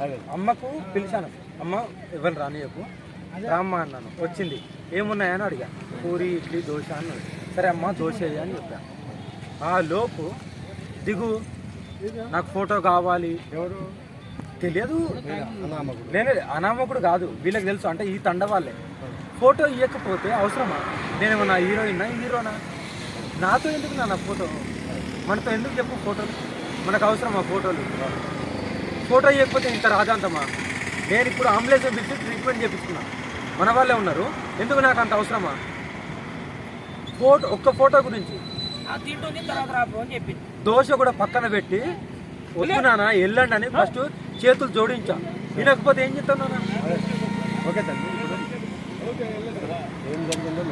అమ్మకు పిలిచాను. అమ్మ ఎవరు రానియకు? రామ్మ అన్నాను. వచ్చింది. ఏమున్నాయని అడిగా. పూరి ఇడ్లీ దోశ అన్నాడు. సరే అమ్మ దోశ అని చెప్పాను ఆ లోపు దిగు. నాకు ఫోటో కావాలి. ఎవరు? తెలియదు. అనామకుడు. నేను అనామకుడు కాదు. వీళ్ళకి తెలుసు. అంటే ఈ తండ వాళ్ళే. ఫోటో ఇవ్వకపోతే అవసరమా? నేనేమన్నా హీరోయినా హీరోనా? నాతో ఎందుకు నా ఫోటో? మనతో ఎందుకు చెప్పు ఫోటోలు? మనకు అవసరమా ఫోటోలు? ఫోటో ఇవ్వకపోతే ఇంత రాజాంతమా నేను ఇప్పుడు అంబులెన్స్ పిలిచి ట్రీట్మెంట్ చేపించుకున్నా మన వాళ్ళే ఉన్నారు ఎందుకు నాకు అంత అవసరమా ఫోటో ఒక్క ఫోటో గురించి దోశ కూడా పక్కన పెట్టి వస్తున్నానా వెళ్ళండి అని ఫస్ట్ చేతులు జోడించా వినకపోతే ఏం చెప్తాను ఓకే తండ్రి ఏం జరిగిందో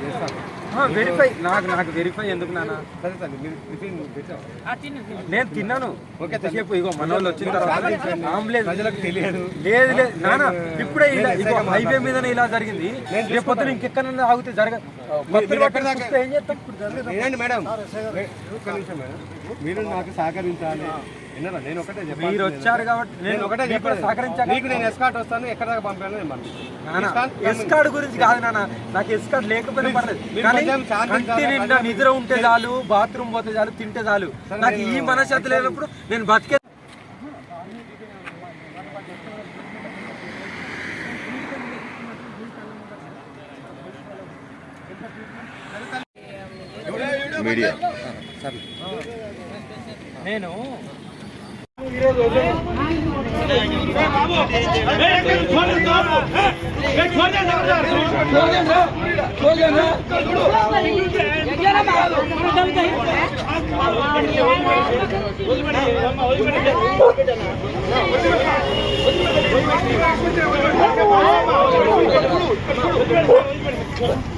చేస్తాను వెరిఫై నాకు నాకు వెరిఫై ఎందుకు నాన్న? సరే తిని. నేను తిన్నాను. ఓకే చెప్పు ఇగో మన వాళ్ళు వచ్చిన తర్వాత ఆంబులెన్స్ ప్రజలకు తెలియదు. లేదు లేదు. నాన్న ఇప్పుడే ఇలా నేను ఇగో హైవే మీదనే ఇలా జరిగింది. నేను రేపు పొద్దున ఇంకెక్కడన్నా ఆగితే జరగ మీరు ఎక్కడ దాకా- కొత్తలు ఏం చేస్తాం మేడం? ఒక్క నిమిషం మేడం. మీరు నాకు సహకరించాలి. విన్నారా? నేను ఒకటే చెప్పాను మీరు వచ్చారు కాబట్టి నేను ఒకటే మీకు చెప్పాను సహకరించాక నీకు నేను ఎస్కాట్ వస్తాను ఎక్కడ దాకా పంపాను నేను నాన్న పంపిస్తాను. ఎస్కార్డ్ గురించి కాదు నాన్న నాకు ఎస్కార్డ్ లేకపోయినా పర్లేదు. మీరు కానీ కొంచెం శాంతించాలి, కంటి నిండా నిద్ర ఉంటే చాలు బాత్రూమ్ పోతే చాలు తింటే చాలు. నాకు ఈ మనశ్శాంతి లేనప్పుడు నేను బతికే మీడియా. నేను Thank you.